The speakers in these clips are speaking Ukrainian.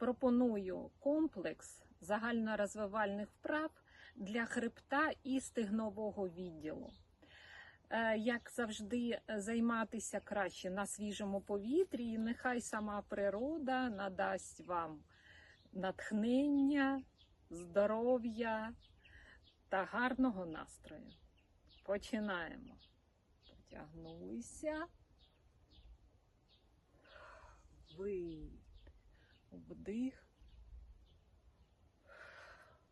пропоную комплекс загальнорозвивальних вправ для хребта і стегнового відділу. Е, Як завжди, займатися краще на свіжому повітрі, і нехай сама природа надасть вам натхнення, здоров'я та гарного настрою. Починаємо. Потягнуйся. Вдих.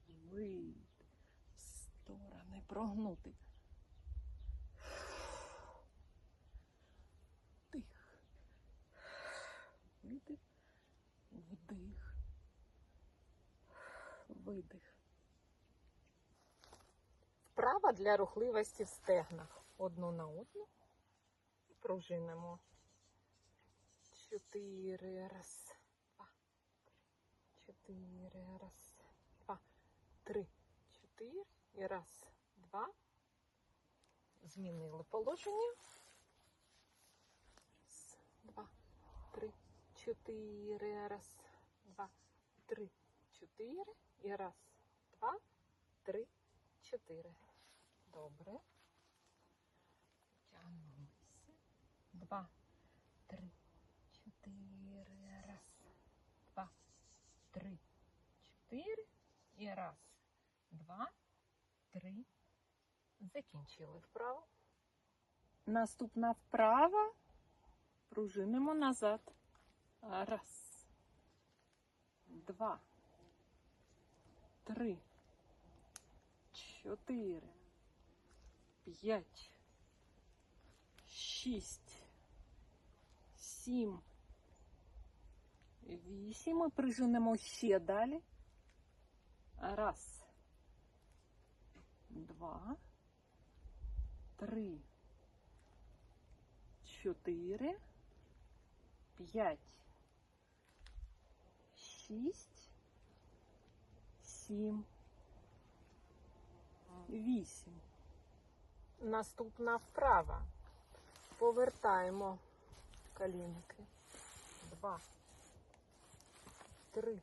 Вийди. В сторони прогнути. Вдих. Видих. Вдих. Видих. Вправа для рухливості в стегнах. Одну на одну. І пружинимо. Чотири. Раз. Чотири. Раз, два, три. Чотири. І раз, два. Змінили положення. Раз, два, три, чотири. Раз, два, три, чотири. І раз, два, три, чотири. Добре. Тягнемося. Два, три, чотири. Раз, два, три, чотири. І раз, два, три. Закінчили вправо. Наступна вправа. Пружинимо назад. Раз, два, три, чотири, п'ять, шість, сім, вісім. І прижинемо ще далі. Раз, два, три, чотири, п'ять, шість, сім, вісім. Наступна вправа. Повертаємо колінки. Два, три,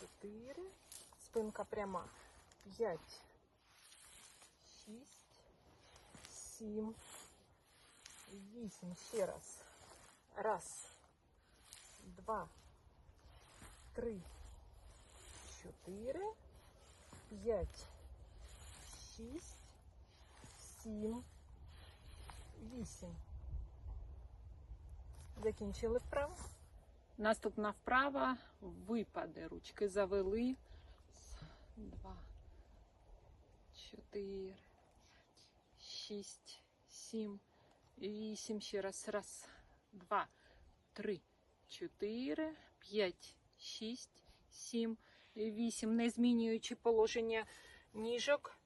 чотири. Спинка пряма. П'ять, шість, сім, вісім. Ще раз. Раз, два, три, чотири, п'ять, шість, сім, вісім. Закінчили вправу. Наступна вправа випади. Ручки завели. Два, чотири, шість, сім, вісім. Ще раз. Раз, два, три, чотири, п'ять, шість, сім, вісім. Не змінюючи положення ніжок.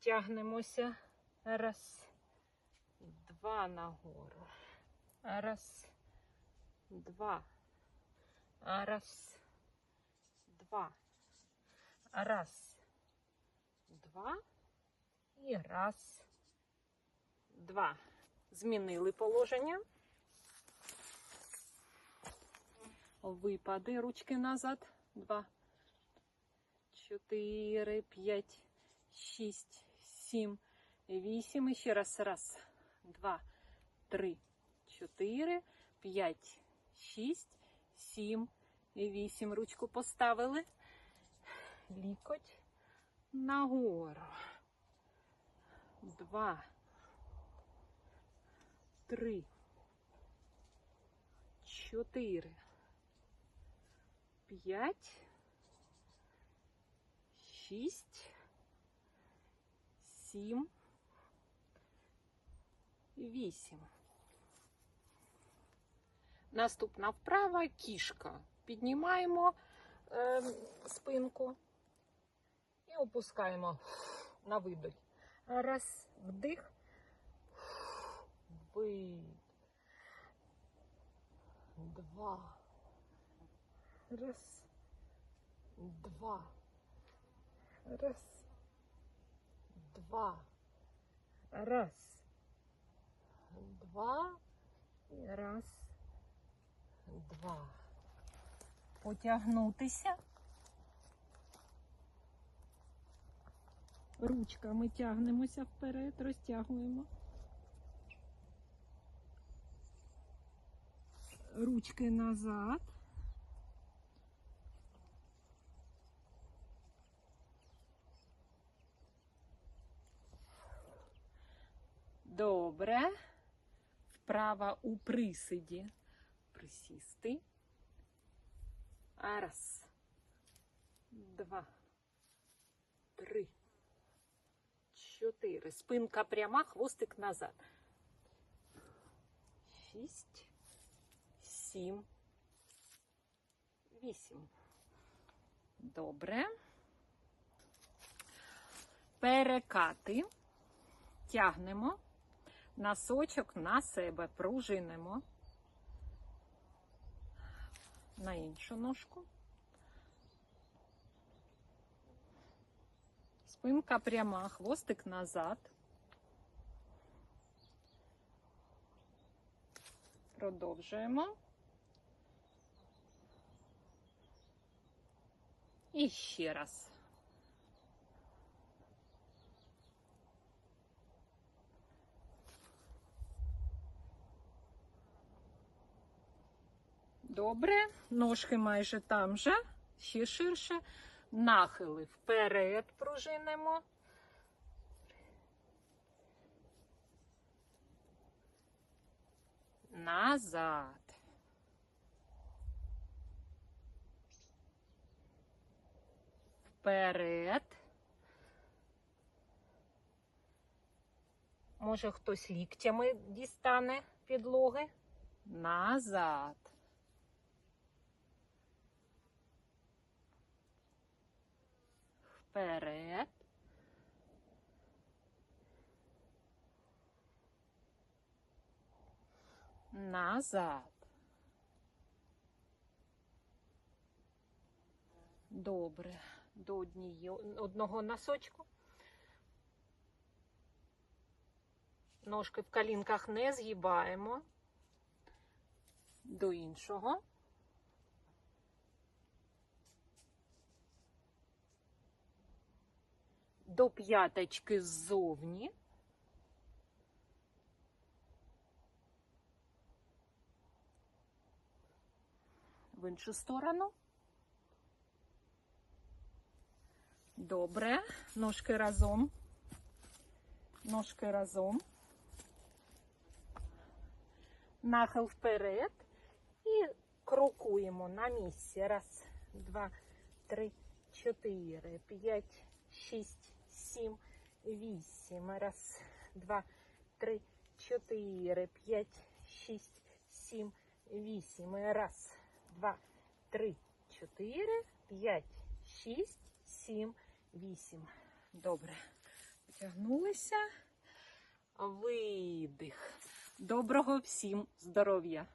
Тягнемося. Раз, два нагору. Раз, два. Раз, два. Раз, два. І раз, два. Змінили положення. Випади ручки назад. Два, чотири, п'ять, шість, сім, вісім. І ще раз. Раз, два, три, чотири, п'ять, шість, сім, вісім. Ручку поставили. Лікоть нагору. Два, три, чотири, п'ять, шість, сім, вісім. Наступна вправа кішка. Піднімаємо е, спинку і опускаємо на видих. Раз, вдих, видих. Два. Раз, два. Раз, два. Раз, два. І раз, два. потягнутися. Ручками тягнемося вперед, розтягуємо. Ручки назад. Добре. Вправа у присиді. Присісти. Раз. Два. Три. Чотири. Спинка пряма, хвостик назад. Шість. Сім. Вісім. Добре. Перекати. Тягнемо. Носочок на себе пружинимо. На іншу ножку. Спинка пряма, хвостик назад. Продовжуємо. І ще раз. Добре, ножки майже там же, ще ширше. Нахили вперед пружинимо. Назад. Вперед. Може хтось ліктями дістане підлоги. Назад. Вперед. Назад. Добре. До однієї, одного носочку. Ножки в колінках не згибаємо. До іншого. До п'яточки ззовні. В іншу сторону. Добре. Ножки разом. Ножки разом. Нахил вперед. І крокуємо на місці. Раз, два, три, чотири, п'ять, шість, сім, вісім. Раз, два, три, чотири, п'ять, шість, сім, вісім. Раз, два, три, чотири, п'ять, шість, сім, вісім. Добре. Потягнулися. Видих. Доброго всім здоров'я!